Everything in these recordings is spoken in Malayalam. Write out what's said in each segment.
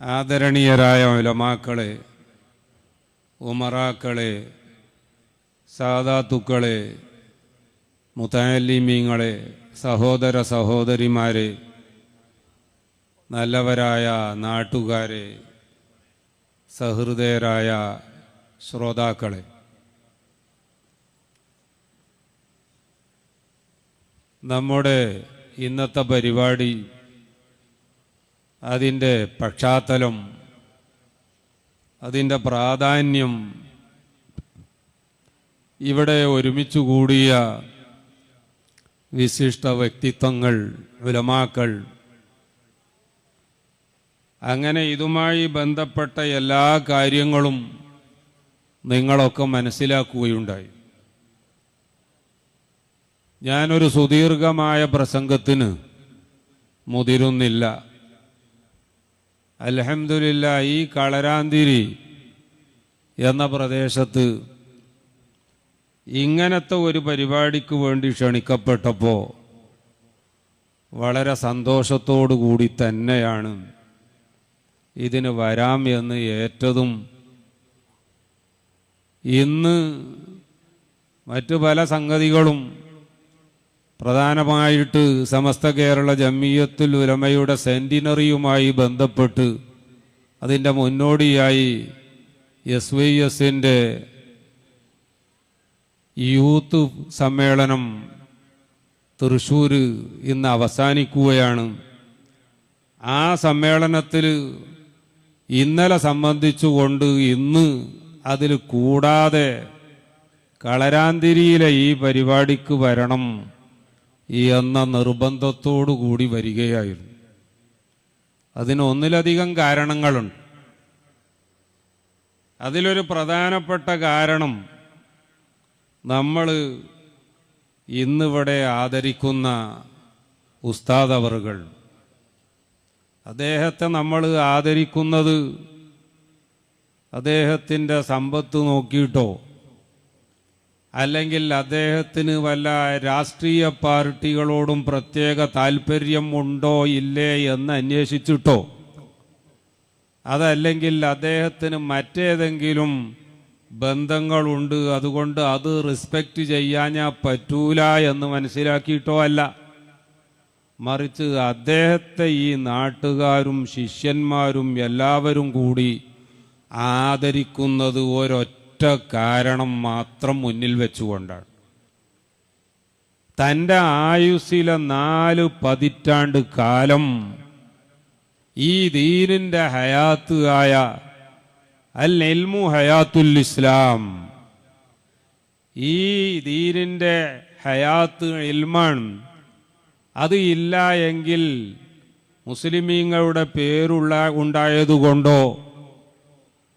ആദരണീയരായ ഉലമാക്കളെ ഉമറാക്കളെ സാദാത്തുക്കളെ മുത്തലിമീങ്ങളെ സഹോദര സഹോദരിമാരെ നല്ലവരായ നാട്ടുകാരെ സഹൃദയരായ ശ്രോതാക്കളെ. നമ്മുടെ ഇന്നത്തെ പരിപാടി അതിന്റെ പശ്ചാത്തലം അതിന്റെ പ്രാധാന്യം ഇവിടെ ഒരുമിച്ച് കൂടിയ വിശിഷ്ട വ്യക്തിത്വങ്ങൾ വിലമാക്കൾ അങ്ങനെ ഇതുമായി ബന്ധപ്പെട്ട എല്ലാ കാര്യങ്ങളും നിങ്ങളൊക്കെ മനസ്സിലാക്കുകയുണ്ടായി. ഞാനൊരു സുദീർഘമായ പ്രസംഗത്തിന് മുതിരുന്നില്ല. അലഹമില്ല ഈ കളരാന്തിരി എന്ന പ്രദേശത്ത് ഇങ്ങനത്തെ ഒരു പരിപാടിക്ക് വേണ്ടി ക്ഷണിക്കപ്പെട്ടപ്പോൾ വളരെ സന്തോഷത്തോടു കൂടി തന്നെയാണ് ഇതിന് വരാം എന്ന് ഏറ്റതും. ഇന്ന് മറ്റു പല സംഗതികളും പ്രധാനമായിട്ട് സമസ്ത കേരള ജമ്മിയത്തുൽ ഉലമയുടെ സെന്റിനറിയുമായി ബന്ധപ്പെട്ട് അതിന്റെ മുന്നോടിയായി എസ് വൈ എസിന്റെ യൂത്ത് സമ്മേളനം തൃശ്ശൂർ ഇന്ന് അവസാനിക്കുകയാണ്. ആ സമ്മേളനത്തിൽ ഇന്നലെ സംബന്ധിച്ചുകൊണ്ട് ഇന്ന് അതിൽ കൂടാതെ കളരാന്തിരിയിലെ ഈ പരിപാടിക്ക് വരണം. എന്ന നിർബന്ധത്തോടു കൂടി വരികയായിരുന്നു. അതിന് ഒന്നിലധികം കാരണങ്ങളുണ്ട്. അതിലൊരു പ്രധാനപ്പെട്ട കാരണം നമ്മൾ ഇന്നിവിടെ ആദരിക്കുന്ന ഉസ്താദ് അവറുകൾ അദ്ദേഹത്തെ നമ്മൾ ആദരിക്കുന്നത് അദ്ദേഹത്തിന്റെ സമ്പത്ത് നോക്കിയിട്ടോ അല്ലെങ്കിൽ അദ്ദേഹത്തിന് വല്ല രാഷ്ട്രീയ പാർട്ടികളോടും പ്രത്യേക താല്പര്യം ഉണ്ടോ ഇല്ലേ എന്ന് അന്വേഷിച്ചിട്ടോ? അതല്ലെങ്കിൽ അദ്ദേഹത്തിന് മറ്റേതെങ്കിലും ബന്ധങ്ങളുണ്ട് അതുകൊണ്ട് അത് റെസ്പെക്റ്റ് ചെയ്യാനാ പറ്റൂല എന്ന് മനസ്സിലാക്കിയിട്ടോ അല്ല. മറിച്ച് അദ്ദേഹത്തെ ഈ നാട്ടുകാരും ശിഷ്യന്മാരും എല്ലാവരും കൂടി ആദരിക്കുന്നത് ഒരൊറ്റ കാരണം മാത്രം മുന്നിൽ വെച്ചുകൊണ്ടാണ്. തന്റെ ആയുസ്സിലെ നാല് പതിറ്റാണ്ട് കാലം ഈ ദീനിന്റെ ഹയാത്ത് ആയ അൽ എൽമു ഹയാത്തുൽ ഇസ്ലാം ഈ ദീനിന്റെ ഹയാത്ത് ഇൽമാണ്. അത് ഇല്ല എങ്കിൽ മുസ്ലിമീങ്ങളുടെ പേരുള്ള ഉണ്ടായതുകൊണ്ടോ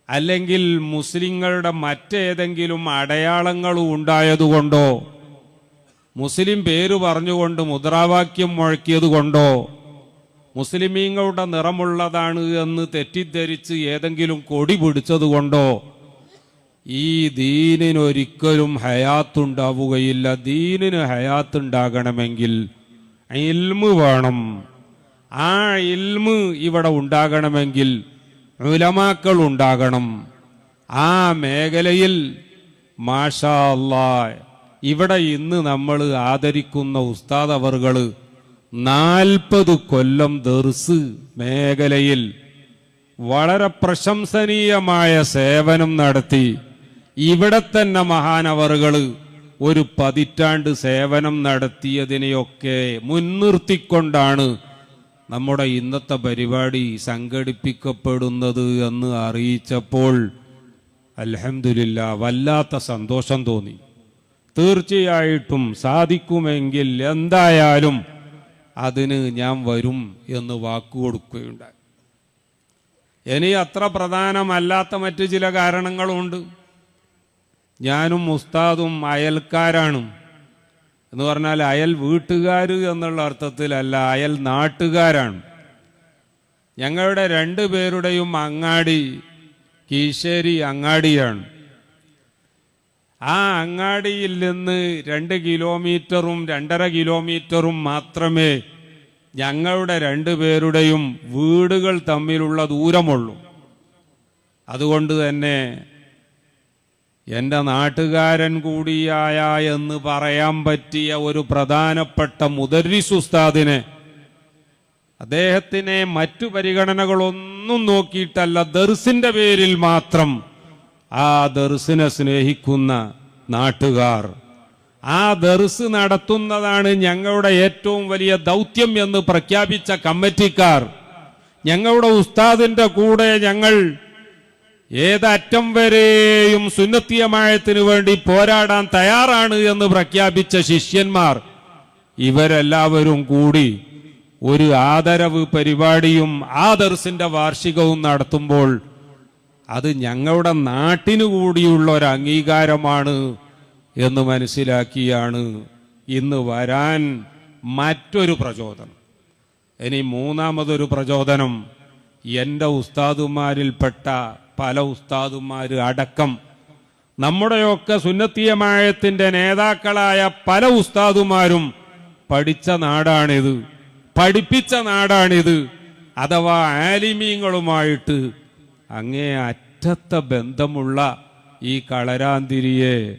അല്ലെങ്കിൽ മുസ്ലിങ്ങളുടെ മറ്റേതെങ്കിലും അടയാളങ്ങളും ഉണ്ടായതുകൊണ്ടോ? മുസ്ലിം പേര് പറഞ്ഞുകൊണ്ട് മുദ്രാവാക്യം മുഴക്കിയത് കൊണ്ടോ മുസ്ലിമീങ്ങളുടെ നിറമുള്ളതാണ് എന്ന് തെറ്റിദ്ധരിച്ച് ഏതെങ്കിലും കൊടി പിടിച്ചതുകൊണ്ടോ? ഈ ദീനിനൊരിക്കലും ഹയാത്തുണ്ടാവുകയില്ല. ദീനിന് ഹയാത്തുണ്ടാകണമെങ്കിൽ ഇൽമ് വേണം. ആ ഇൽമ് ഇവിടെ ഉണ്ടാകണമെങ്കിൽ ഉലമാക്കൾ ഉണ്ടാകണം ആ മേഖലയിൽ മാഷാ ഇവിടെ ഇന്ന് നമ്മൾ ആദരിക്കുന്ന ഉസ്താദ് അവർകൾ നാൽപ്പത് കൊല്ലം ദർസ് മേഖലയിൽ വളരെ പ്രശംസനീയമായ സേവനം നടത്തി. ഇവിടെ തന്നെ മഹാനവറുകൾ ഒരു പതിറ്റാണ്ട് സേവനം നടത്തിയതിനെയൊക്കെ മുൻനിർത്തിക്കൊണ്ടാണ് നമ്മുടെ ഇന്നത്തെ പരിപാടി സംഘടിപ്പിക്കപ്പെടുന്നത് എന്ന് അറിയിച്ചപ്പോൾ അലഹമില്ല വല്ലാത്ത സന്തോഷം തോന്നി. തീർച്ചയായിട്ടും സാധിക്കുമെങ്കിൽ എന്തായാലും അതിന് ഞാൻ വരും എന്ന് വാക്കുകൊടുക്കുകയുണ്ടായി ഇനി അത്ര പ്രധാനമല്ലാത്ത മറ്റു ചില കാരണങ്ങളുണ്ട്. ഞാനും ഉസ്താദും അയൽക്കാരാണ്. എന്ന് പറഞ്ഞാൽ അയൽ വീട്ടുകാർ എന്നുള്ള അർത്ഥത്തിലല്ല അയൽ നാട്ടുകാരാണ്. ഞങ്ങളുടെ രണ്ടു പേരുടെയും അങ്ങാടി കീശേരി അങ്ങാടിയാണ്. ആ അങ്ങാടിയിൽ നിന്ന് രണ്ട് കിലോമീറ്ററും രണ്ടര കിലോമീറ്ററും മാത്രമേ ഞങ്ങളുടെ രണ്ടു പേരുടെയും വീടുകൾ തമ്മിലുള്ള ദൂരമുള്ളൂ. അതുകൊണ്ട് തന്നെ എന്റെ നാട്ടുകാരൻ കൂടിയായ എന്ന് പറയാൻ പറ്റിയ ഒരു പ്രധാനപ്പെട്ട മുദരിസ് ഉസ്താദിനെ അദ്ദേഹത്തിനെ മറ്റു പരിഗണനകളൊന്നും നോക്കിയിട്ടല്ല ദർസിന്റെ പേരിൽ മാത്രം ആ ദർസിനെ സ്നേഹിക്കുന്ന നാട്ടുകാർ. ആ ദർസ് നടത്തുന്നതാണ് ഞങ്ങളുടെ ഏറ്റവും വലിയ ദൗത്യം എന്ന് പ്രഖ്യാപിച്ച കമ്മിറ്റിക്കാർ. ഞങ്ങളുടെ ഉസ്താദിന്റെ കൂടെ ഞങ്ങൾ ഏതറ്റം വരെയും സുന്നത്തിയമായത്തിന് വേണ്ടി പോരാടാൻ തയ്യാറാണ് എന്ന് പ്രഖ്യാപിച്ച ശിഷ്യന്മാർ ഇവരെല്ലാവരും കൂടി ഒരു ആദരവ് പരിപാടിയും ആദർസിന്റെ വാർഷികവും നടത്തുമ്പോൾ അത് ഞങ്ങളുടെ നാട്ടിനു കൂടിയുള്ള ഒരു അംഗീകാരമാണ് എന്ന് മനസ്സിലാക്കിയാണ് ഇന്ന് വരാൻ മറ്റൊരു പ്രചോദനം. ഇനി മൂന്നാമതൊരു പ്രചോദനം എന്റെ ഉസ്താദുമാരിൽപ്പെട്ട പല ഉസ്താദുമാർ അടക്കം. നമ്മുടെയൊക്കെ സുന്നത്തീയമായത്തിന്റെ നേതാക്കളായ പല ഉസ്താദുമാരും പഠിച്ച നാടാണിത്. പഠിപ്പിച്ച നാടാണിത്. അഥവാ ആലിമീങ്ങളുമായിട്ട് അങ്ങേ അറ്റത്തെ ബന്ധമുള്ള ഈ കളരാന്തിരിയെ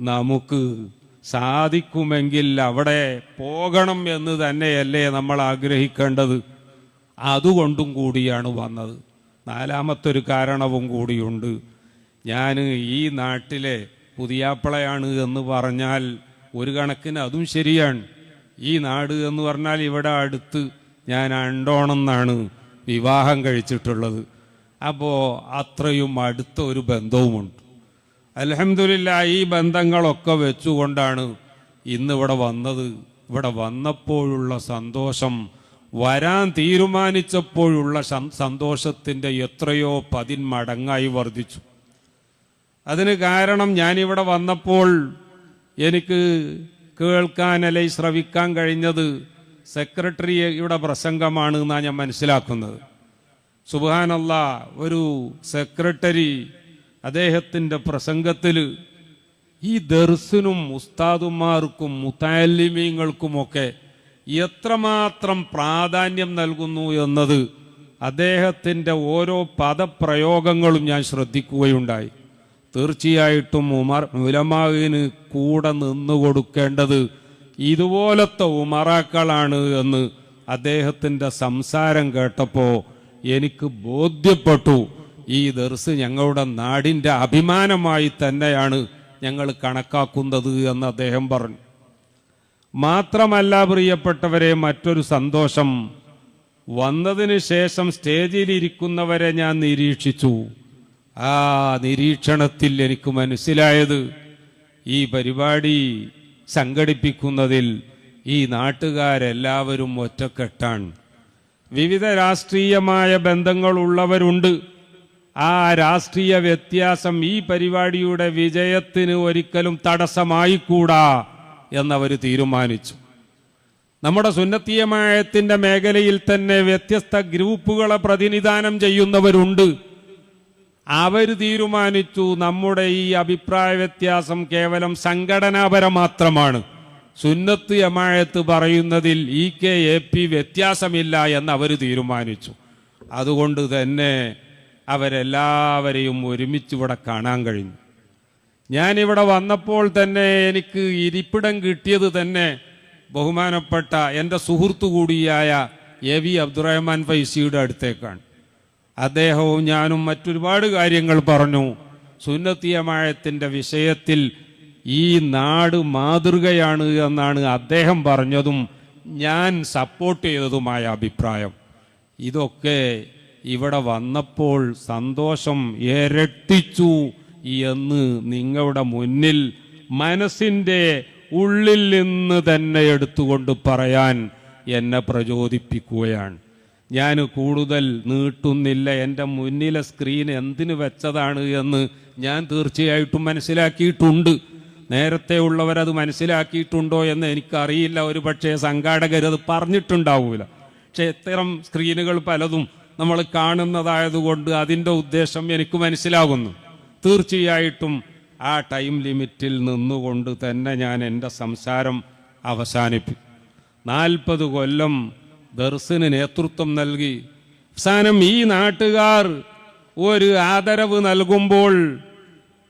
നമുക്ക് സാധിക്കുമെങ്കിൽ അവിടെ പോകണം എന്ന് തന്നെയല്ലേ നമ്മൾ ആഗ്രഹിക്കേണ്ടത്. അതുകൊണ്ടും കൂടിയാണ് വന്നത്. നാലാമത്തൊരു കാരണവും കൂടിയുണ്ട്. ഞാൻ ഈ നാട്ടിലെ പുതിയാപ്പിളയാണ് എന്ന് പറഞ്ഞാൽ ഒരു കണക്കിന് അതും ശരിയാണ്. ഈ നാട് എന്ന് പറഞ്ഞാൽ ഇവിടെ അടുത്ത് ഞാൻ അണ്ടോണെന്നാണ് വിവാഹം കഴിച്ചിട്ടുള്ളത്. അപ്പോൾ അത്രയും അടുത്ത ഒരു ബന്ധവുമുണ്ട്. അലഹമില്ല ഈ ബന്ധങ്ങളൊക്കെ വെച്ചുകൊണ്ടാണ് ഇന്നിവിടെ വന്നത്. ഇവിടെ വന്നപ്പോഴുള്ള സന്തോഷം വരാൻ തീരുമാനിച്ചപ്പോഴുള്ള സന്തോഷത്തിന്റെ എത്രയോ പതിന്മടങ്ങായി വർദ്ധിച്ചു. അതിന് കാരണം ഞാനിവിടെ വന്നപ്പോൾ എനിക്ക് കേൾക്കാൻ അല്ലെങ്കിൽ ശ്രവിക്കാൻ കഴിഞ്ഞത് സെക്രട്ടറിയുടെ പ്രസംഗമാണ് എന്നാണ് ഞാൻ മനസ്സിലാക്കുന്നത്. സുബാനല്ല ഒരു സെക്രട്ടറി അദ്ദേഹത്തിന്റെ പ്രസംഗത്തിൽ ഈ ദർസിനും ഉസ്താദുമാർക്കും മുത്താലിമീങ്ങൾക്കുമൊക്കെ എത്രമാത്രം പ്രാധാന്യം നൽകുന്നു എന്നത് അദ്ദേഹത്തിന്റെ ഓരോ പദപ്രയോഗങ്ങളും ഞാൻ ശ്രദ്ധിക്കുകയുണ്ടായി. തീർച്ചയായിട്ടും ഉമർ ഉലമാവിന് കൂടെ നിന്നു കൊടുക്കേണ്ടത് ഇതുപോലത്തെ ഉമറാക്കളാണ് എന്ന് അദ്ദേഹത്തിന്റെ സംസാരം കേട്ടപ്പോൾ എനിക്ക് ബോധ്യപ്പെട്ടു. ഈ ദർസ് ഞങ്ങളുടെ നാടിന്റെ അഭിമാനമായി തന്നെയാണ് ഞങ്ങൾ കണക്കാക്കുന്നത് എന്ന് അദ്ദേഹം പറഞ്ഞു. മാത്രമല്ല പ്രിയപ്പെട്ടവരെ മറ്റൊരു സന്തോഷം. വന്നതിന് ശേഷം സ്റ്റേജിലിരിക്കുന്നവരെ ഞാൻ നിരീക്ഷിച്ചു. ആ നിരീക്ഷണത്തിൽ എനിക്ക് മനസ്സിലായത് ഈ പരിപാടി സംഘടിപ്പിക്കുന്നതിൽ ഈ നാട്ടുകാരെല്ലാവരും ഒറ്റക്കെട്ടാണ്. വിവിധ രാഷ്ട്രീയമായ ബന്ധങ്ങളുള്ളവരുണ്ട് ആ രാഷ്ട്രീയ വ്യത്യാസം ഈ പരിപാടിയുടെ വിജയത്തിന് ഒരിക്കലും തടസ്സമായിക്കൂടാ. എന്നവർ തീരുമാനിച്ചു. നമ്മുടെ സുന്നത്തീയമായത്തിന്റെ മേഖലയിൽ തന്നെ വ്യത്യസ്ത ഗ്രൂപ്പുകളെ പ്രതിനിധാനം ചെയ്യുന്നവരുണ്ട്. അവർ തീരുമാനിച്ചു നമ്മുടെ ഈ അഭിപ്രായ വ്യത്യാസം കേവലം സംഘടനാപരം മാത്രമാണ് സുന്നത്ത് യമായത്ത് പറയുന്നതിൽ ഇ കെ എ പി വ്യത്യാസമില്ല എന്ന് അവർ തീരുമാനിച്ചു. അതുകൊണ്ട് തന്നെ അവരെല്ലാവരെയും ഒരുമിച്ച് ഇവിടെ കാണാൻ കഴിഞ്ഞു. ഞാനിവിടെ വന്നപ്പോൾ തന്നെ എനിക്ക് ഇരിപ്പിടം കിട്ടിയത് തന്നെ ബഹുമാനപ്പെട്ട എന്റെ സുഹൃത്തു കൂടിയായ എ വി അബ്ദുറഹ്മാൻ ഫൈസിയുടെ അടുത്തേക്കാണ്. അദ്ദേഹവും ഞാനും മറ്റൊരുപാട് കാര്യങ്ങൾ പറഞ്ഞു. സുന്നത്തിയമായത്തിന്റെ വിഷയത്തിൽ ഈ നാട് മാതൃകയാണ് എന്നാണ് അദ്ദേഹം പറഞ്ഞതും ഞാൻ സപ്പോർട്ട് ചെയ്തതുമായ അഭിപ്രായം. ഇതൊക്കെ ഇവിടെ വന്നപ്പോൾ സന്തോഷം ഇരട്ടിച്ചു. എന്ന് നിങ്ങളുടെ മുന്നിൽ മനസ്സിന്റെ ഉള്ളിൽ നിന്ന് തന്നെ എടുത്തുകൊണ്ട് പറയാൻ എന്നെ പ്രചോദിപ്പിക്കുകയാണ്. ഞാൻ കൂടുതൽ നീട്ടുന്നില്ല. എന്റെ മുന്നിലെ സ്ക്രീൻ എന്തിനു വെച്ചതാണ് എന്ന് ഞാൻ തീർച്ചയായിട്ടും മനസ്സിലാക്കിയിട്ടുണ്ട്. നേരത്തെ ഉള്ളവരത് മനസ്സിലാക്കിയിട്ടുണ്ടോ എന്ന് എനിക്കറിയില്ല. ഒരു പക്ഷേ സംഘാടകർ പറഞ്ഞിട്ടുണ്ടാവില്ല പറഞ്ഞിട്ടുണ്ടാവൂല. പക്ഷെ ഇത്തരം സ്ക്രീനുകൾ പലതും നമ്മൾ കാണുന്നതായതുകൊണ്ട് അതിന്റെ ഉദ്ദേശം എനിക്ക് മനസ്സിലാകുന്നു തീർച്ചയായിട്ടും ആ ടൈം ലിമിറ്റിൽ നിന്നുകൊണ്ട് തന്നെ ഞാൻ എന്റെ സംസാരം അവസാനിപ്പിക്കും നാൽപ്പത് കൊല്ലം ദർസിന് നേതൃത്വം നൽകി. അവസാനം ഈ നാട്ടുകാർ ഒരു ആദരവ് നൽകുമ്പോൾ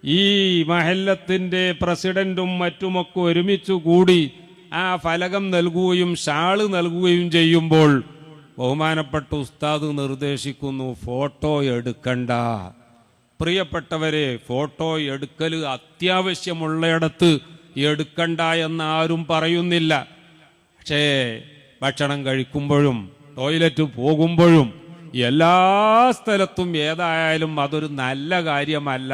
ഈ മഹല്ലത്തിന്റെ പ്രസിഡന്റും മറ്റുമൊക്കെ ഒരുമിച്ച് കൂടി ആ ഫലകം നൽകുകയും ഷാൾ നൽകുകയും ചെയ്യുമ്പോൾ ബഹുമാനപ്പെട്ട ഉസ്താദ് നിർദ്ദേശിക്കുന്നു ഫോട്ടോ എടുക്കണ്ട. പ്രിയപ്പെട്ടവരെ ഫോട്ടോ എടുക്കൽ അത്യാവശ്യമുള്ളയിടത്ത് എടുക്കണ്ട എന്ന് ആരും പറയുന്നില്ല. പക്ഷേ ഭക്ഷണം കഴിക്കുമ്പോഴും ടോയ്ലറ്റ് പോകുമ്പോഴും എല്ലാ സ്ഥലത്തും ഏതായാലും അതൊരു നല്ല കാര്യമല്ല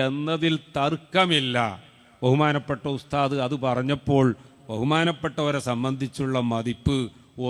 എന്നതിൽ തർക്കമില്ല. ബഹുമാനപ്പെട്ട ഉസ്താദ് അത് പറഞ്ഞപ്പോൾ ബഹുമാനപ്പെട്ടവരെ സംബന്ധിച്ചുള്ള മതിപ്പ്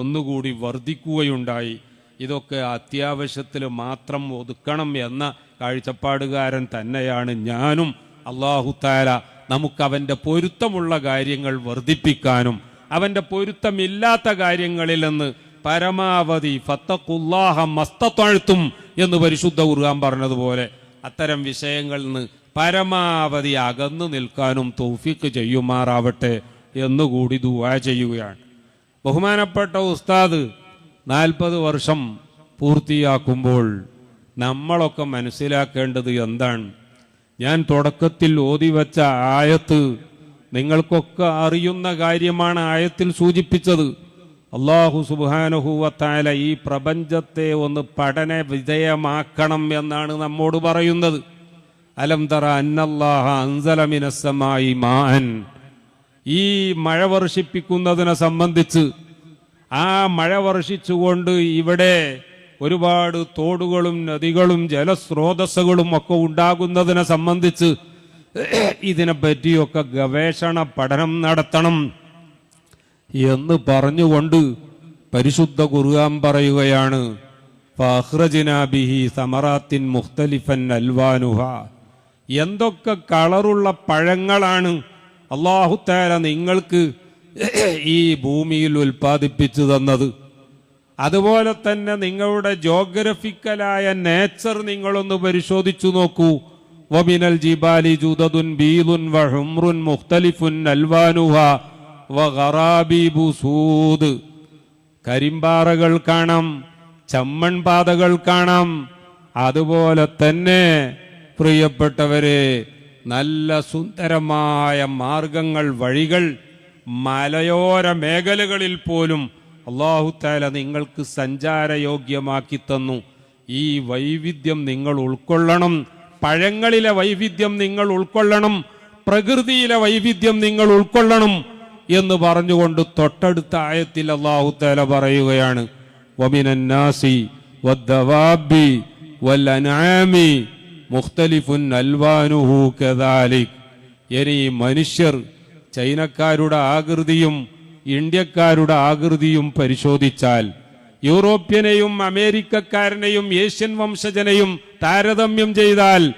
ഒന്നുകൂടി വർദ്ധിക്കുകയുണ്ടായി. ഇതൊക്കെ അത്യാവശ്യത്തിൽ മാത്രം ഒതുക്കണം എന്ന കാഴ്ചപ്പാടുകാരൻ തന്നെയാണ് ഞാനും. അള്ളാഹുത്താല നമുക്ക് അവന്റെ പൊരുത്തമുള്ള കാര്യങ്ങൾ വർദ്ധിപ്പിക്കാനും അവന്റെ പൊരുത്തമില്ലാത്ത കാര്യങ്ങളിൽ നിന്ന് പരമാവധി ഫത്തഖുല്ലാഹ മസ്തത്വഴ്ത്തും എന്ന് പരിശുദ്ധ ഉറുകാൻ പറഞ്ഞതുപോലെ അത്തരം വിഷയങ്ങളിൽ നിന്ന് പരമാവധി അകന്നു നിൽക്കാനും തൗഫിക്ക് ചെയ്യുമാറാവട്ടെ എന്നുകൂടി ദുവാ ചെയ്യുകയാണ്. ബഹുമാനപ്പെട്ട ഉസ്താദ് നാൽപ്പത് വർഷം പൂർത്തിയാക്കുമ്പോൾ നമ്മളൊക്കെ മനസ്സിലാക്കേണ്ടത് എന്താണ്? ഞാൻ തുടക്കത്തിൽ ഓതി ഓതിവച്ച ആയത്ത് നിങ്ങൾക്കൊക്കെ അറിയുന്ന കാര്യമാണ് ആയത്തിൽ സൂചിപ്പിച്ചത്. അള്ളാഹു സുബാനുഹൂവത്തായ ഈ പ്രപഞ്ചത്തെ ഒന്ന് പഠന വിധേയമാക്കണം എന്നാണ് നമ്മോട് പറയുന്നത്. അലം തറ അന്നല്ലാഹ അൻസലമിനസ്സമായി മാൻ ഈ മഴ വർഷിപ്പിക്കുന്നതിനെ സംബന്ധിച്ച് ആ മഴ വർഷിച്ചുകൊണ്ട് ഇവിടെ ഒരുപാട് തോടുകളും നദികളും ജലസ്രോതസ്സുകളും ഒക്കെ ഉണ്ടാകുന്നതിനെ സംബന്ധിച്ച് ഇതിനെ പറ്റിയൊക്കെ ഗവേഷണ പഠനം നടത്തണം എന്ന് പറഞ്ഞുകൊണ്ട് പരിശുദ്ധ ഖുർആൻ പറയുകയാണ് ബിഹി സമറാത്തിൻ മുഖ്തലിഫൻ അൽവാനുഹ. എന്തൊക്കെ കളറുള്ള പഴങ്ങളാണ് അള്ളാഹുത്താര നിങ്ങൾക്ക് ഈ ഭൂമിയിൽ ഉൽപ്പാദിപ്പിച്ചു തന്നത്. അതുപോലെ തന്നെ നിങ്ങളുടെ ജോഗ്രഫിക്കലായ നേച്ചർ നിങ്ങളൊന്ന് പരിശോധിച്ചു നോക്കൂ. വമിനൽ ജിബാലി ജുദദുൻ ബീലുൻ വഹുംറുൻ മുഖ്തലിഫുൻ അൽവാനുഹ വഗറാബീബു സൂദ് കരിമ്പാറകൾ കാണാം ചമ്മൺപാതകൾ കാണാം. അതുപോലെ തന്നെ പ്രിയപ്പെട്ടവരെ നല്ല സുന്ദരമായ മാർഗങ്ങൾ വഴികൾ മലയോര മേഖലകളിൽ പോലും അള്ളാഹുത്താല നിങ്ങൾക്ക് സഞ്ചാരയോഗ്യമാക്കി തന്നു. ഈ വൈവിധ്യം നിങ്ങൾ ഉൾക്കൊള്ളണം. പഴങ്ങളിലെ വൈവിധ്യം നിങ്ങൾ ഉൾക്കൊള്ളണം. പ്രകൃതിയിലെ വൈവിധ്യം നിങ്ങൾ ഉൾക്കൊള്ളണം എന്ന് പറഞ്ഞുകൊണ്ട് തൊട്ടടുത്ത ആയത്തിൽ അള്ളാഹുത്താല പറയുകയാണ്. വമിനന്നാസി വദ്ദവാബി മുഖ്തലിഫുൻ അൽവാനുഹു കദാലിക്. ഇനി മനുഷ്യർ ചൈനക്കാരുടെ ആകൃതിയും ഇന്ത്യക്കാരുടെ ആകൃതിയും പരിശോധിച്ചാൽ യൂറോപ്യനെയും അമേരിക്കക്കാരനെയും ഏഷ്യൻ വംശജനെയും താരതമ്യം ചെയ്താൽ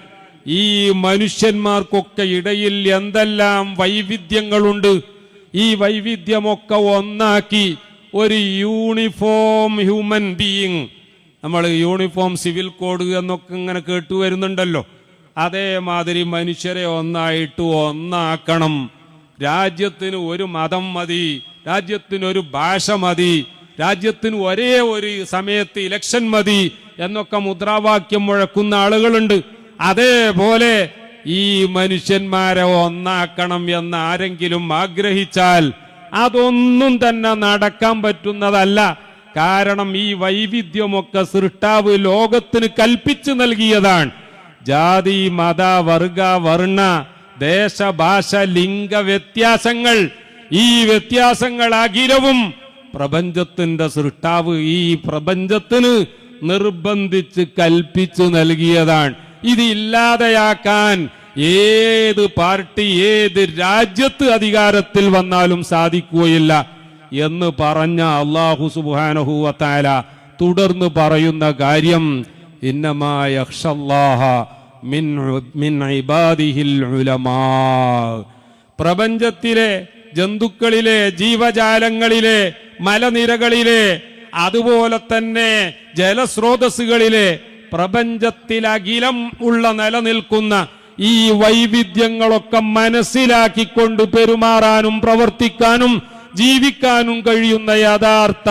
ഈ മനുഷ്യന്മാർക്കൊക്കെ ഇടയിൽ എന്തെല്ലാം വൈവിധ്യങ്ങളുണ്ട്. ഈ വൈവിധ്യമൊക്കെ ഒന്നാക്കി ഒരു യൂണിഫോം ഹ്യൂമൻ ബീയിങ്. നമ്മൾ യൂണിഫോം സിവിൽ കോഡ് എന്നൊക്കെ ഇങ്ങനെ കേട്ടു വരുന്നുണ്ടല്ലോ. അതേമാതിരി മനുഷ്യരെ ഒന്നായിട്ട് ഒന്നാക്കണം. രാജ്യത്തിന് ഒരു മതം മതി. രാജ്യത്തിന് ഒരു ഭാഷ മതി രാജ്യത്തിന് ഒരേ ഒരു സമയത്ത് ഇലക്ഷൻ മതി എന്നൊക്കെ മുദ്രാവാക്യം മുഴക്കുന്ന ആളുകളുണ്ട്. അതേപോലെ ഈ മനുഷ്യന്മാരെ ഒന്നാക്കണം എന്ന് ആരെങ്കിലും ആഗ്രഹിച്ചാൽ അതൊന്നും തന്നെ നടക്കാൻ പറ്റുന്നതല്ല. കാരണം ഈ വൈവിധ്യമൊക്കെ സൃഷ്ടാവ് ലോകത്തിന് കൽപ്പിച്ചു നൽകിയതാണ്. ജാതി മത വർഗ വർണ ദേശ ഭാഷ ലിംഗ വ്യത്യാസങ്ങൾ ഈ വ്യത്യാസങ്ങൾ അഖിലവും പ്രപഞ്ചത്തിന്റെ സൃഷ്ടാവ് ഈ പ്രപഞ്ചത്തിന് നിർബന്ധിച്ച് കൽപ്പിച്ചു നൽകിയതാണ്. ഇതില്ലാതെയാക്കാൻ ഏത് പാർട്ടി ഏത് രാജ്യത്ത് അധികാരത്തിൽ വന്നാലും സാധിക്കുകയില്ല എന്ന് പറഞ്ഞ അള്ളാഹു സുബാനഹുവത്താല തുടർന്ന് പറയുന്ന കാര്യം ഇന്നമായ പ്രപഞ്ചത്തിലെ ജന്തുക്കളിലെ ജീവജാലങ്ങളിലെ മലനിരകളിലെ അതുപോലെ തന്നെ ജലസ്രോതസ്സുകളിലെ പ്രപഞ്ചത്തിലകിലം ഉള്ള നിലനിൽക്കുന്ന ഈ വൈവിധ്യങ്ങളൊക്കെ മനസ്സിലാക്കിക്കൊണ്ട് പെരുമാറാനും പ്രവർത്തിക്കാനും ജീവിക്കാനും കഴിയുന്ന യഥാർത്ഥ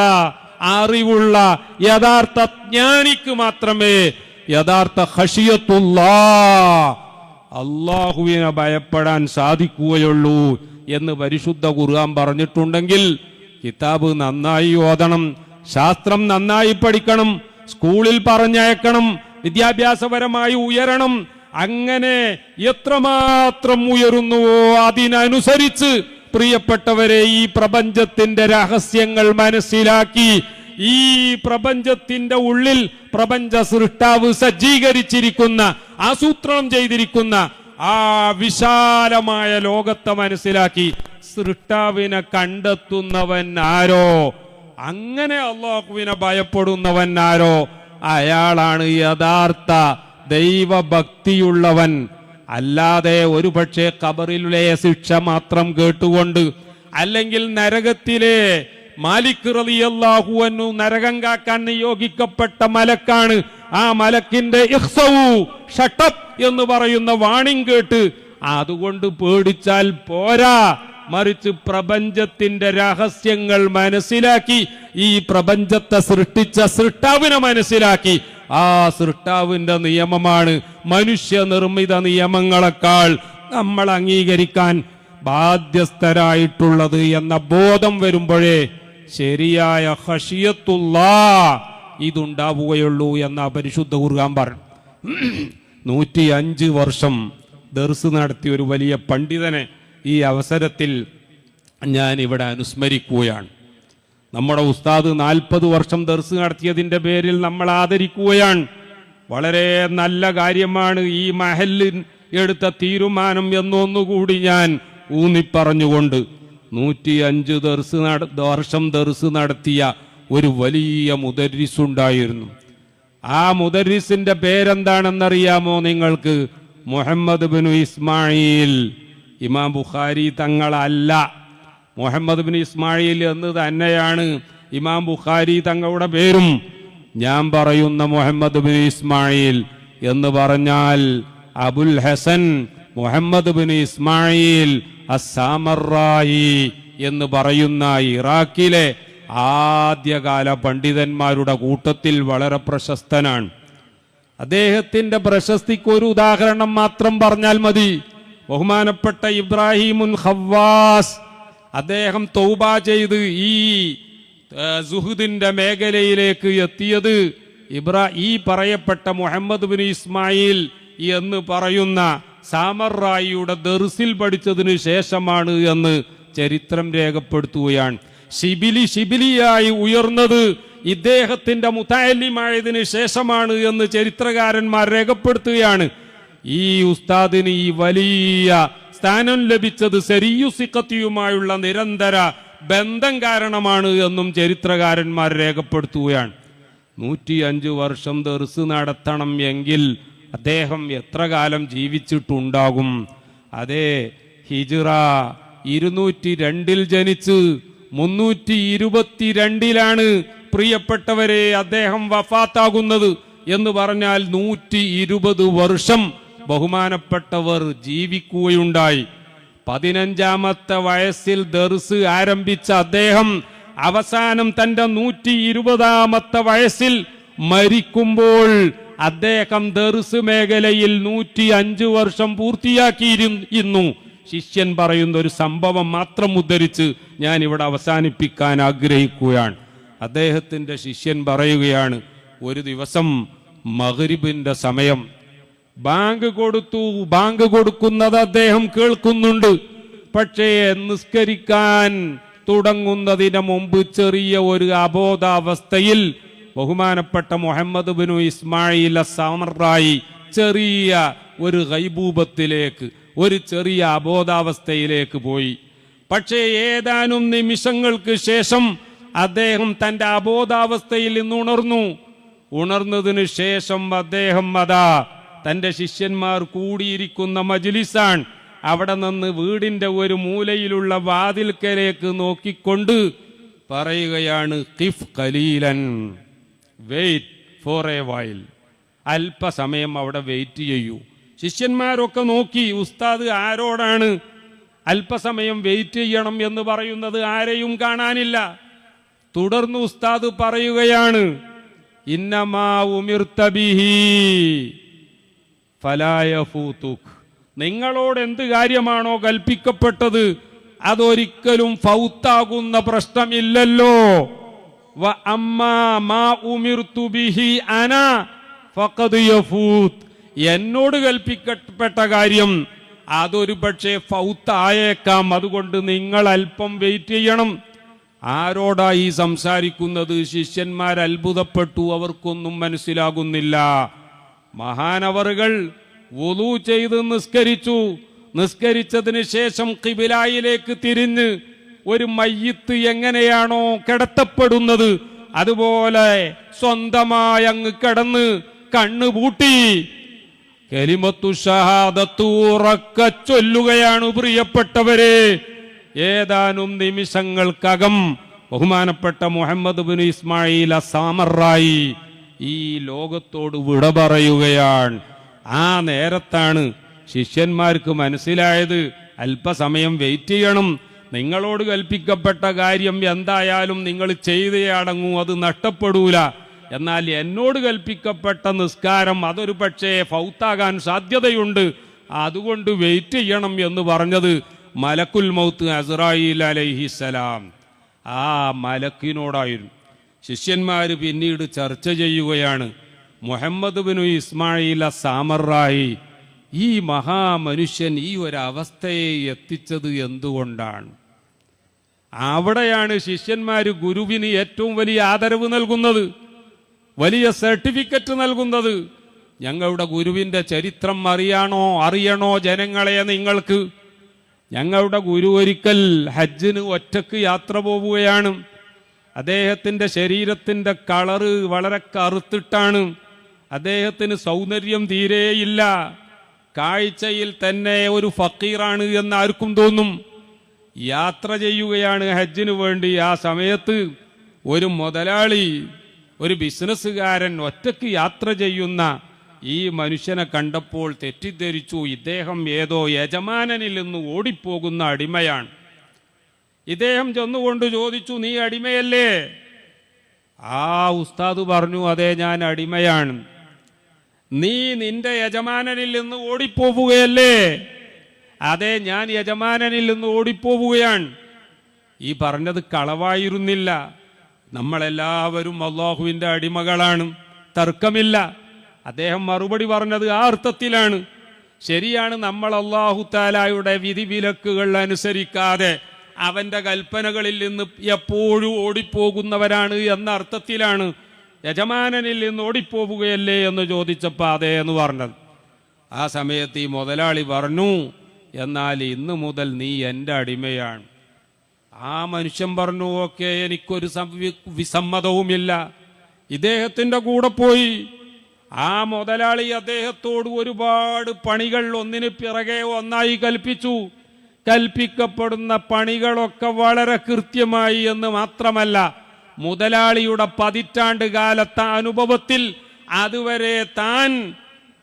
അറിവുള്ള യഥാർത്ഥ ജ്ഞാനിക്ക് മാത്രമേ യഥാർത്ഥ ഹഷിയത്തുള്ള അള്ളാഹുവിനെ ഭയപ്പെടാൻ സാധിക്കുകയുള്ളൂ. എന്ന് പരിശുദ്ധ ഖുർആൻ പറഞ്ഞിട്ടുണ്ടെങ്കിൽ കിതാബ് നന്നായി ഓതണം ശാസ്ത്രം നന്നായി പഠിക്കണം സ്കൂളിൽ പറഞ്ഞയക്കണം വിദ്യാഭ്യാസപരമായി ഉയരണം അങ്ങനെ എത്രമാത്രം ഉയരുന്നുവോ അതിനനുസരിച്ച് പ്രിയപ്പെട്ടവരെ ഈ പ്രപഞ്ചത്തിന്റെ രഹസ്യങ്ങൾ മനസ്സിലാക്കി ഈ പ്രപഞ്ചത്തിന്റെ ഉള്ളിൽ പ്രപഞ്ച സൃഷ്ടാവ് സജ്ജീകരിച്ചിരിക്കുന്ന ആസൂത്രണം ചെയ്തിരിക്കുന്ന ആ വിശാലമായ ലോകത്തെ മനസ്സിലാക്കി സൃഷ്ടാവിനെ കണ്ടെത്തുന്നവൻ ആരോ? അങ്ങനെ അള്ളാഹുവിനെ ഭയപ്പെടുന്നവൻ ആരോ? അയാളാണ് യഥാർത്ഥ ദൈവഭക്തിയുള്ളവൻ. അല്ലാതെ ഒരുപക്ഷെ കബറിലെ ശിക്ഷ മാത്രം കേട്ടുകൊണ്ട് അല്ലെങ്കിൽ നരകത്തിലെ മാലിക് റളിയല്ലാഹുവന്നു നരകം കാക്കാൻ നിയോഗിക്കപ്പെട്ട മലക്കാണ്. ആ മലക്കിന്റെ ഇഹ്സവു ഷട്ടപ്പ് എന്ന് പറയുന്ന വാണിംഗ് കേട്ട് അതുകൊണ്ട് പേടിച്ചാൽ പോരാ. മറിച്ച് പ്രപഞ്ചത്തിന്റെ രഹസ്യങ്ങൾ മനസ്സിലാക്കി ഈ പ്രപഞ്ചത്തെ സൃഷ്ടിച്ച സൃഷ്ടാവിനെ മനസ്സിലാക്കി. ആ സൃഷ്ടാവിന്റെ നിയമമാണ് മനുഷ്യ നിർമ്മിത നിയമങ്ങളെക്കാൾ നമ്മൾ അംഗീകരിക്കാൻ ബാധ്യസ്ഥരായിട്ടുള്ളത് എന്ന ബോധം വരുമ്പോഴേ ശരിയായ ഹഷിയത്തുള്ള ഇതുണ്ടാവുകയുള്ളൂ എന്ന പരിശുദ്ധ കുർഗാൻ പറഞ്ഞു. നൂറ്റി അഞ്ച് വർഷം ദർസ് നടത്തിയ ഒരു വലിയ പണ്ഡിതനെ ഈ അവസരത്തിൽ ഞാൻ ഇവിടെ അനുസ്മരിക്കുകയാണ്. നമ്മുടെ ഉസ്താദ് നാൽപ്പത് വർഷം ദർസ് നടത്തിയതിന്റെ പേരിൽ നമ്മൾ ആദരിക്കുകയാണ്. വളരെ നല്ല കാര്യമാണ് ഈ മഹലിൻ എടുത്ത തീരുമാനം എന്നൊന്നുകൂടി ഞാൻ ഊന്നിപ്പറഞ്ഞുകൊണ്ട് നൂറ്റി അഞ്ച് ദർസ് നട വർഷം ദർസ് നടത്തിയ ഒരു വലിയ മുദരിസ് ഉണ്ടായിരുന്നു ആ മുദരിസിന്റെ പേരെന്താണെന്നറിയാമോ നിങ്ങൾക്ക്? Muhammad bin Ismail. Imam Bukhari തങ്ങളല്ല. Muhammad bin Ismail എന്ന് തന്നെയാണ് ഇമാം ബുഖാരി തങ്ങളുടെ പേരും. ഞാൻ പറയുന്ന മുഹമ്മദ് ബിൻ ഇസ്മായിൽ എന്ന് പറഞ്ഞാൽ Abul Hasan Muhammad bin Ismail അസാമറായി എന്ന് പറയുന്ന ഇറാഖിലെ ആദ്യകാല പണ്ഡിതന്മാരുടെ കൂട്ടത്തിൽ വളരെ പ്രശസ്തനാണ്. അദ്ദേഹത്തിന്റെ പ്രശസ്തിക്ക് ഒരു ഉദാഹരണം മാത്രം പറഞ്ഞാൽ മതി. ബഹുമാനപ്പെട്ട ഇബ്രാഹിമുൻ ഹവാസ് അദ്ദേഹം തൗബ ചെയ്ത് ഈ സുഹുദിന്റെ മേഖലയിലേക്ക് എത്തിയത് ഇബ്രാ ഈ പറയപ്പെട്ട മുഹമ്മദ് ബിൻ ഇസ്മായിൽ എന്ന് പറയുന്ന സാമറായിയുടെ ദർസിൽ പഠിച്ചതിന് ശേഷമാണ് എന്ന് ചരിത്രം രേഖപ്പെടുത്തുകയാണ്. ശിബിലി ശിബിലിയായി ഉയർന്നത് ഇദ്ദേഹത്തിന്റെ മുത്താലിമായതിനു ശേഷമാണ് എന്ന് ചരിത്രകാരന്മാർ രേഖപ്പെടുത്തുകയാണ്. ഈ ഉസ്താദിന് ഈ വലിയ സ്ഥാനം ലഭിച്ചത് സെരിയുസിക്കത്തിയുമായുള്ള നിരന്തര ബന്ധം കാരണമാണ് എന്നും ചരിത്രകാരന്മാർ രേഖപ്പെടുത്തുകയാണ്. നൂറ്റി അഞ്ച് വർഷം ദർസ് നടത്തണം എങ്കിൽ അദ്ദേഹം എത്ര കാലം ജീവിച്ചിട്ടുണ്ടാകും? അതെ ഹിജിറ ഇരുന്നൂറ്റി രണ്ടിൽ ജനിച്ച് മുന്നൂറ്റി ഇരുപത്തിരണ്ടിലാണ് പ്രിയപ്പെട്ടവരെ അദ്ദേഹം വഫാത്താകുന്നത് എന്ന് പറഞ്ഞാൽ നൂറ്റി ഇരുപത് വർഷം ബഹുമാനപ്പെട്ടവർ ജീവിക്കുകയുണ്ടായി. പതിനഞ്ചാമത്തെ വയസ്സിൽ ദർസ് ആരംഭിച്ച അദ്ദേഹം അവസാനം തന്റെ നൂറ്റി ഇരുപതാമത്തെ വയസ്സിൽ മരിക്കുമ്പോൾ അദ്ദേഹം ദർസ് മേഖലയിൽ നൂറ്റി അഞ്ച് വർഷം പൂർത്തിയാക്കിയിരുന്നു. ശിഷ്യൻ പറയുന്ന ഒരു സംഭവം മാത്രം ഉദ്ധരിച്ച് ഞാൻ ഇവിടെ അവസാനിപ്പിക്കാൻ ആഗ്രഹിക്കുകയാണ്. അദ്ദേഹത്തിന്റെ ശിഷ്യൻ പറയുകയാണ് ഒരു ദിവസം മഹരിബിന്റെ സമയം. ബാങ്ക് കൊടുത്തു ബാങ്ക് കൊടുക്കുന്നത് അദ്ദേഹം കേൾക്കുന്നുണ്ട്. പക്ഷേ നിസ്കരിക്കാൻ തുടങ്ങുന്നതിന് മുമ്പ് ചെറിയ ഒരു അബോധാവസ്ഥയിൽ ബഹുമാനപ്പെട്ട മുഹമ്മദ് ബിനു ഇസ്മായിൽ സാമറായി ചെറിയ ഒരു ഗൈബൂബത്തിലേക്ക് ഒരു ചെറിയ അബോധാവസ്ഥയിലേക്ക് പോയി. പക്ഷേ ഏതാനും നിമിഷങ്ങൾക്ക് ശേഷം അദ്ദേഹം തന്റെ അബോധാവസ്ഥയിൽ നിന്ന് ഉണർന്നു. ഉണർന്നതിന് ശേഷം അദ്ദേഹം അതാ തന്റെ ശിഷ്യന്മാർ കൂടിയിരിക്കുന്ന മജ്ലിസാൻ അവിടെ നിന്ന് വീടിന്റെ ഒരു മൂലയിലുള്ള വാതിൽക്കലേക്ക് നോക്കിക്കൊണ്ട് പറയുകയാണ് കിഫ് കലീലൻ വെയിറ്റ് ഫോർ എ വൈൽ അല്പസമയം അവിടെ വെയിറ്റ് ചെയ്യൂ. ശിഷ്യന്മാരൊക്കെ നോക്കി ഉസ്താദ് ആരോടാണ്? അല്പസമയം വെയിറ്റ് ചെയ്യണം എന്ന് പറയുന്നത് ആരെയും കാണാനില്ല. തുടർന്ന് ഉസ്താദ് പറയുകയാണ് നിങ്ങളോട് എന്ത് കാര്യമാണോ കൽപ്പിക്കപ്പെട്ടത് അതൊരിക്കലും ഫൗത്താകുന്ന പ്രശ്നമില്ലല്ലോ. എന്നോട് കൽപ്പിക്കപ്പെട്ട കാര്യം അതൊരു പക്ഷേ ഫൗത്തായേക്കാം. അതുകൊണ്ട് നിങ്ങൾ അല്പം വെയിറ്റ് ചെയ്യണം. ആരോടാ ഈ സംസാരിക്കുന്നത്? ശിഷ്യന്മാർ അത്ഭുതപ്പെട്ടു. അവർക്കൊന്നും മനസ്സിലാകുന്നില്ല. മഹാനവറുകൾ വുളു ചെയ്ത് നിസ്കരിച്ചു. നിസ്കരിച്ചതിന് ശേഷം കിബിലായിലേക്ക് തിരിഞ്ഞ് ഒരു മയ്യത്ത് എങ്ങനെയാണോ കിടത്തപ്പെടുന്നത് അതുപോലെ സ്വന്തമായി അങ്ങ് കിടന്ന് കണ്ണുപൂട്ടി കലിമത്തു ഷഹാദത്തു ചൊല്ലുകയാണ് പ്രിയപ്പെട്ടവരെ. ഏതാനും നിമിഷങ്ങൾക്കകം ബഹുമാനപ്പെട്ട മുഹമ്മദ് ബിൻ ഇസ്മായിൽ അസാമറായി ഈ ലോകത്തോട് വിട പറയുകയാണ്. ആ നേരത്താണ് ശിഷ്യന്മാർക്ക് മനസ്സിലായത് അല്പസമയം വെയിറ്റ് ചെയ്യണം നിങ്ങളോട് കൽപ്പിക്കപ്പെട്ട കാര്യം എന്തായാലും നിങ്ങൾ ചെയ്തേ അടങ്ങൂ അത് നഷ്ടപ്പെടൂല. എന്നാൽ എന്നോട് കൽപ്പിക്കപ്പെട്ട നിസ്കാരം അതൊരു പക്ഷേ ഫൗത്താകാൻ സാധ്യതയുണ്ട്. അതുകൊണ്ട് വെയിറ്റ് ചെയ്യണം എന്ന് പറഞ്ഞത് മലക്കുൽ മൗത്ത് അസ്രായിൽ അലൈഹിസലാം ആ മലക്കിനോടായിരുന്നു. ശിഷ്യന്മാർ പിന്നീട് ചർച്ച ചെയ്യുകയാണ്. മുഹമ്മദ് ബിനു ഇസ്മായിൽ സാമറായി ഈ മഹാമനുഷ്യൻ ഈ ഒരവസ്ഥയെ എത്തിച്ചത് എന്തുകൊണ്ടാണ്? അവിടെയാണ് ശിഷ്യന്മാർ ഗുരുവിന് ഏറ്റവും വലിയ ആദരവ് നൽകുന്നത്. വലിയ സർട്ടിഫിക്കറ്റ് നൽകുന്നത്. ഞങ്ങളുടെ ഗുരുവിന്റെ ചരിത്രം അറിയാണോ അറിയണോ ജനങ്ങളെ നിങ്ങൾക്ക്? ഞങ്ങളുടെ ഗുരു ഒരിക്കൽ ഹജ്ജിന് ഒറ്റയ്ക്ക് യാത്ര പോവുകയാണ്. അദ്ദേഹത്തിന്റെ ശരീരത്തിന്റെ കളറ് വളരെ കറുത്തിട്ടാണ്. അദ്ദേഹത്തിന് സൗന്ദര്യം തീരെയില്ല. കാഴ്ചയിൽ തന്നെ ഒരു ഫക്കീറാണ് എന്ന് ആർക്കും തോന്നും. യാത്ര ചെയ്യുകയാണ് ഹജ്ജിന് വേണ്ടി. ആ സമയത്ത് ഒരു മുതലാളി ഒരു ബിസിനസ്സുകാരൻ ഒറ്റയ്ക്ക് യാത്ര ചെയ്യുന്ന ഈ മനുഷ്യനെ കണ്ടപ്പോൾ തെറ്റിദ്ധരിച്ചു. ഇദ്ദേഹം ഏതോ യജമാനനിൽ നിന്ന് ഓടിപ്പോകുന്ന അടിമയാണ്. ഇദ്ദേഹം ചെന്നുകൊണ്ട് ചോദിച്ചു നീ അടിമയല്ലേ? ആ ഉസ്താദ് പറഞ്ഞു അതേ ഞാൻ അടിമയാണ്. നീ നിന്റെ യജമാനനിൽ നിന്ന് ഓടിപ്പോവുകയല്ലേ അതെ ഞാൻ യജമാനനിൽ നിന്ന് ഓടിപ്പോവുകയാണ്. ഈ പറഞ്ഞത് കളവായിരുന്നില്ല. നമ്മളെല്ലാവരും അള്ളാഹുവിന്റെ അടിമകളാണ്. തർക്കമില്ല. അദ്ദേഹം മറുപടി പറഞ്ഞത് ആ അർത്ഥത്തിലാണ്. ശരിയാണ് നമ്മൾ അള്ളാഹു താലായുടെ വിധിവിലക്കുകൾ അനുസരിക്കാതെ അവന്റെ കൽപ്പനകളിൽ നിന്ന് എപ്പോഴും ഓടിപ്പോകുന്നവരാണ് എന്ന അർത്ഥത്തിലാണ് യജമാനനിൽ നിന്ന് ഓടിപ്പോവുകയല്ലേ എന്ന് ചോദിച്ചപ്പോൾ അതെ എന്ന് പറഞ്ഞത്. ആ സമയത്ത് ഈ മുതലാളി പറഞ്ഞു എന്നാൽ ഇന്ന് മുതൽ നീ എന്റെ അടിമയാണ്. ആ മനുഷ്യൻ പറഞ്ഞു ഓക്കെ എനിക്കൊരു വിസമ്മതവുമില്ല. ഇദ്ദേഹത്തിന്റെ കൂടെ പോയി. ആ മുതലാളി അദ്ദേഹത്തോട് ഒരുപാട് പണികൾ ഒന്നിന് പിറകെ ഒന്നായി കൽപ്പിച്ചു. കൽപ്പിക്കപ്പെടുന്ന പണികളൊക്കെ വളരെ കൃത്യമായി എന്ന് മാത്രമല്ല മുതലാളിയുടെ പതിറ്റാണ്ട് കാലത്തെ അനുഭവത്തിൽ അതുവരെ താൻ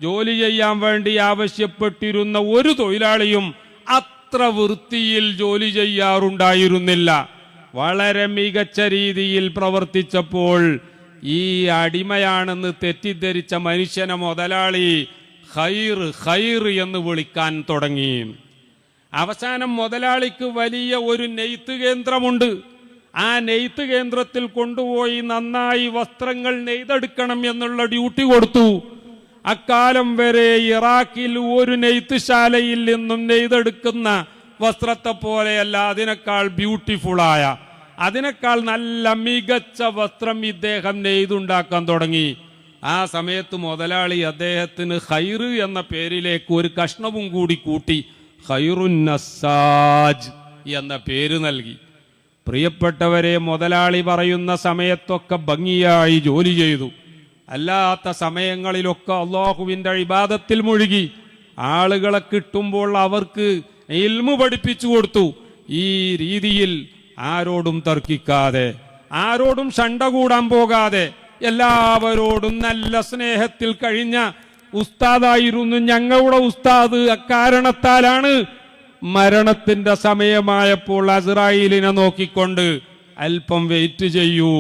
ജോലി ചെയ്യാൻ വേണ്ടി ആവശ്യപ്പെട്ടിരുന്ന ഒരു തൊഴിലാളിയും അത്ര വൃത്തിയിൽ ജോലി ചെയ്യാറുണ്ടായിരുന്നില്ല. വളരെ മികച്ച രീതിയിൽ പ്രവർത്തിച്ചപ്പോൾ ഈ അടിമയാണെന്ന് തെറ്റിദ്ധരിച്ച മനുഷ്യനെ മുതലാളി ഖൈർ ഖൈർ എന്ന് വിളിക്കാൻ തുടങ്ങി. അവസാനം മുതലാളിക്ക് വലിയ ഒരു നെയ്ത്ത് കേന്ദ്രമുണ്ട്. ആ നെയ്ത്ത് കേന്ദ്രത്തിൽ കൊണ്ടുപോയി നന്നായി വസ്ത്രങ്ങൾ നെയ്തെടുക്കണം എന്നുള്ള ഡ്യൂട്ടി കൊടുത്തു. അക്കാലം വരെ ഇറാഖിൽ ഒരു നെയ്ത്തുശാലയിൽ നിന്നും നെയ്തെടുക്കുന്ന വസ്ത്രത്തെ പോലെയല്ല അതിനേക്കാൾ ബ്യൂട്ടിഫുള്ളായ അതിനേക്കാൾ നല്ല മികച്ച വസ്ത്രം ഇദ്ദേഹം നെയ്തുണ്ടാക്കാൻ തുടങ്ങി. ആ സമയത്ത് മുതലാളി അദ്ദേഹത്തിന് ഹൈറ് എന്ന പേരിലേക്ക് ഒരു കഷ്ണവും കൂടി കൂട്ടി ഖൈറുൻ നസാജ് എന്ന പേര് നൽകി. പ്രിയപ്പെട്ടവരെ മുതലാളി പറയുന്ന സമയത്തൊക്കെ ഭംഗിയായി ജോലി ചെയ്തു. അല്ലാത്ത സമയങ്ങളിലൊക്കെ അള്ളാഹുവിന്റെ ഇബാദത്തിൽ മുഴുകി ആളുകളെ കിട്ടുമ്പോൾ അവർക്ക് ഇൽമു പഠിപ്പിച്ചു കൊടുത്തു. ഈ രീതിയിൽ ആരോടും തർക്കിക്കാതെ ആരോടും ഷണ്ട കൂടാൻ പോകാതെ എല്ലാവരോടും നല്ല സ്നേഹത്തിൽ കഴിഞ്ഞ ഉസ്താദായിരുന്നു ഞങ്ങളുടെ ഉസ്താദ്. അക്കാരണത്താലാണ് മരണത്തിന്റെ സമയമായപ്പോൾ അസ്രായേലിനെ നോക്കിക്കൊണ്ട് അല്പം വെയിറ്റ് ചെയ്യൂ.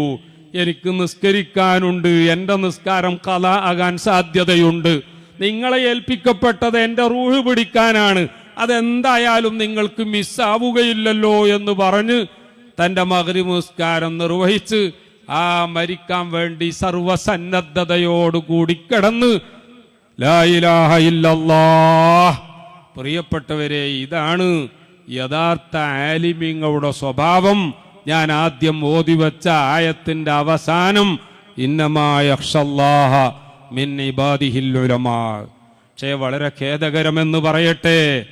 എനിക്ക് നിസ്കരിക്കാനുണ്ട്. എന്റെ നിസ്കാരം കല ആകാൻ സാധ്യതയുണ്ട്. നിങ്ങളെ ഏൽപ്പിക്കപ്പെട്ടത് എന്റെ റൂഹ് പിടിക്കാനാണ്. അതെന്തായാലും നിങ്ങൾക്ക് മിസ്സാവുകയില്ലല്ലോ എന്ന് പറഞ്ഞ് തന്റെ മകരി നിസ്കാരം നിർവഹിച്ച് ആ മരിക്കാൻ വേണ്ടി സർവസന്നദ്ധതയോടുകൂടി കിടന്ന് പ്രിയപ്പെട്ടവരെ ഇതാണ് യഥാർത്ഥ ആലിമിങ്ങളുടെ സ്വഭാവം. ഞാൻ ആദ്യം ഓതി വച്ച ആയത്തിന്റെ അവസാനം ഇന്നമായ മിൻ പക്ഷേ വളരെ ഖേദകരമെന്ന് പറയട്ടെ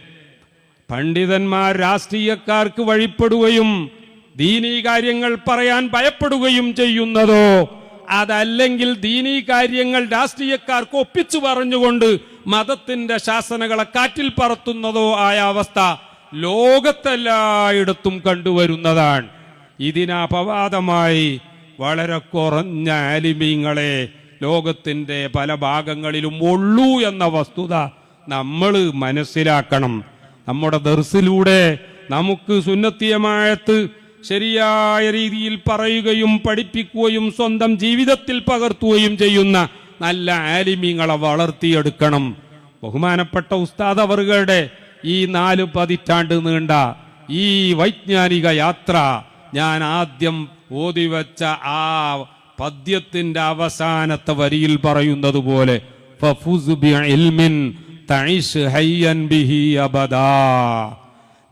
പണ്ഡിതന്മാർ രാഷ്ട്രീയക്കാർക്ക് വഴിപ്പെടുകയും ദീനീ കാര്യങ്ങൾ പറയാൻ ഭയപ്പെടുകയും ചെയ്യുന്നതോ അതല്ലെങ്കിൽ ദീനീ കാര്യങ്ങൾ രാഷ്ട്രീയക്കാർക്ക് ഒപ്പിച്ചു പറഞ്ഞുകൊണ്ട് മതത്തിന്റെ ശാസനകളെ കാറ്റിൽ പറത്തുന്നതോ ആയ അവസ്ഥ ലോകത്തെല്ലായിടത്തും കണ്ടുവരുന്നതാണ്. ഇതിനപവാദമായി വളരെ കുറഞ്ഞ ആലിമീങ്ങളെ ലോകത്തിന്റെ പല ഭാഗങ്ങളിലും ഉള്ളൂ എന്ന വസ്തുത നമ്മൾ മനസ്സിലാക്കണം. നമ്മുടെ ദർസിലൂടെ നമുക്ക് സുന്നത്തിയമായത്ത് ശരിയായ രീതിയിൽ പറയുകയും പഠിപ്പിക്കുകയും സ്വന്തം ജീവിതത്തിൽ പകർത്തുകയും ചെയ്യുന്ന നല്ല ആലിമീങ്ങളെ വളർത്തിയെടുക്കണം. ബഹുമാനപ്പെട്ട ഉസ്താദ് അവറുകളുടെ ഈ നാല് പതിറ്റാണ്ട് നീണ്ട ഈ വൈജ്ഞാനിക യാത്ര ഞാൻ ആദ്യം ഓതിവെച്ച ആ പദ്യത്തിന്റെ അവസാനത്തെ വരിയിൽ പറയുന്നത് പോലെ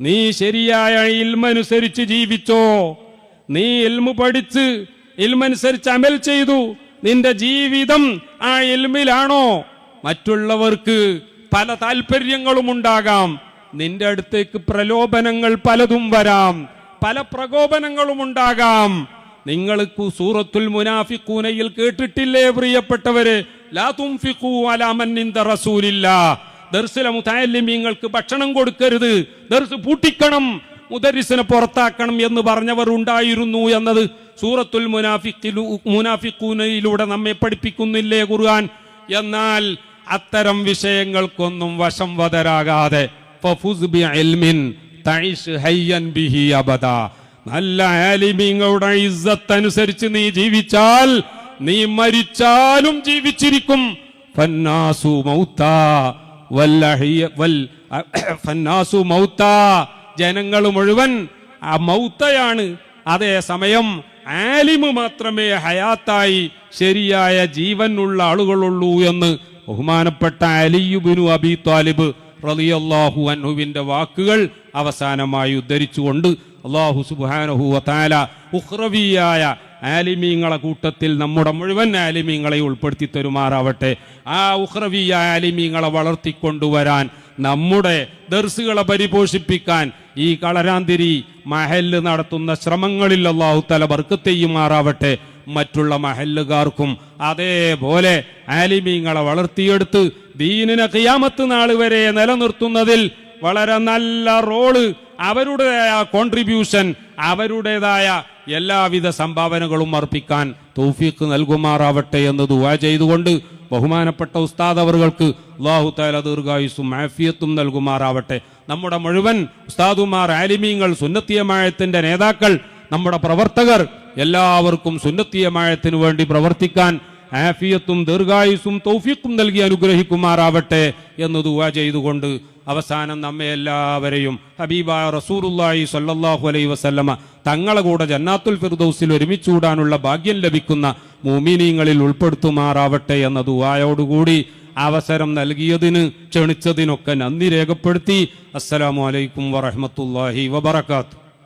നീ ശരിയായ ഇൽമനുസരിച്ച് ജീവിച്ചോ? നീ ഇൽമു പഠിച്ച് ഇൽമനുസരിച്ച് അമൽ ചെയ്തു? നിന്റെ ജീവിതം ആ ഇൽമിലാണോ? മറ്റുള്ളവർക്ക് പല താല്പര്യങ്ങളും ഉണ്ടാകാം. നിന്റെ അടുത്തേക്ക് പ്രലോഭനങ്ങൾ പലതും വരാം. പല പ്രകോപനങ്ങളും ഉണ്ടാകാം. നിങ്ങൾ സൂറത്തുൽ മുനാഫിക്കൂനയിൽ കേട്ടിട്ടില്ലേ പ്രിയപ്പെട്ടവരെ? ലാ ഭക്ഷണം കൊടുക്കരുത്. ദർസ് പൂട്ടിക്കണം മുദരിസിനെ പുറത്താക്കണം എന്ന് പറഞ്ഞവർ ഉണ്ടായിരുന്നു എന്നത് സൂറത്തുൽ മുനാഫിക്കിലു മുനാഫിക്കൂനയിലൂടെ നമ്മെ പഠിപ്പിക്കുന്നില്ലേ ഖുർആൻ? എന്നാൽ അത്തരം വിഷയങ്ങൾക്കൊന്നും വശം വതരാകാതെ. ബിഹി അബദാ. നല്ല ആലിമീങ്ങളുടെ ഇസ്സത്തനുസരിച്ച് നീ ജീവിച്ചാൽ നീ മരിച്ചാലും ജീവിച്ചിരിക്കും. ഫന്നാസു മൗത്ത ഫന്നാസു മൗത്ത. ജനങ്ങൾ മുഴുവൻ ആ മൗത്തയാണ്. അതേ സമയം ആലിമ് മാത്രമേ ഹയാത്തായി ശരിയായ ജീവനുള്ള ആളുകളുള്ളൂ എന്ന് ബഹുമാനപ്പെട്ട അലിയുബിനു അബി താലിബ് റളിയല്ലാഹു അൻഹുവിന്റെ വാക്കുകൾ അവസാനമായി ഉദ്ധരിച്ചുകൊണ്ട് അള്ളാഹു സുബ്ഹാനഹു ഉഹ്റവിയായ ആലിമീങ്ങളെ കൂട്ടത്തിൽ നമ്മുടെ മുഴുവൻ ആലിമീങ്ങളെ ഉൾപ്പെടുത്തി തരുമാറാവട്ടെ. ആ ഉഹ്റവിയ ആലിമീങ്ങളെ വളർത്തിക്കൊണ്ടുവരാൻ നമ്മുടെ ദർസുകളെ പരിപോഷിപ്പിക്കാൻ ഈ കളരാന്തിരി മഹൽ നടത്തുന്ന ശ്രമങ്ങളിൽ അള്ളാഹു തല ബർക്കത്തെയ്യുമാറാവട്ടെ മറ്റുള്ള മഹല്ലുകാർക്കും അതേപോലെ ആലിമീങ്ങളെ വളർത്തിയെടുത്ത് ദീനിനെ കിയാമത്ത് നാൾ വരെ നിലനിർത്തുന്നതിൽ വളരെ നല്ല റോൾ അവരുടേതായ കോൺട്രിബ്യൂഷൻ അവരുടേതായ എല്ലാവിധ സംഭാവനകളും അർപ്പിക്കാൻ തൗഫീഖ് നൽകുമാറാവട്ടെ എന്ന് ദുവാ ചെയ്തുകൊണ്ട് ബഹുമാനപ്പെട്ട ഉസ്താദ് അവർക്ക് അള്ളാഹു താല ദീർഘായുസും ആഫിയത്തും നൽകുമാറാവട്ടെ. നമ്മുടെ മുഴുവൻ ഉസ്താദുമാർ ആലിമീങ്ങൾ സുന്നത്തിയമായത്തിന്റെ നേതാക്കൾ നമ്മുടെ പ്രവർത്തകർ എല്ലാവർക്കും സുന്നത്തിയമായത്തിനു വേണ്ടി പ്രവർത്തിക്കാൻ ആഫിയത്തും ദീർഘായുസും തൗഫീഖും നൽകി അനുഗ്രഹിക്കുമാറാവട്ടെ എന്ന് ദുവ ചെയ്തുകൊണ്ട് അവസാനം നമ്മെ എല്ലാവരെയും ഹബീബ റസൂറുല്ലായി സല്ലാഹു അലൈ വസല്ലമ തങ്ങളെ കൂടെ ജന്നാത്തുൽ ഫിർദൗസിൽ ഒരുമിച്ചൂടാനുള്ള ഭാഗ്യം ലഭിക്കുന്ന മൂമിനീങ്ങളിൽ ഉൾപ്പെടുത്തുമാറാവട്ടെ എന്ന ദുവായോടുകൂടി അവസരം നൽകിയതിന് ക്ഷണിച്ചതിനൊക്കെ നന്ദി രേഖപ്പെടുത്തി. അസ്സലാമു അലൈക്കും വറഹ്മത്തുള്ളാഹി വബറകാതുഹു.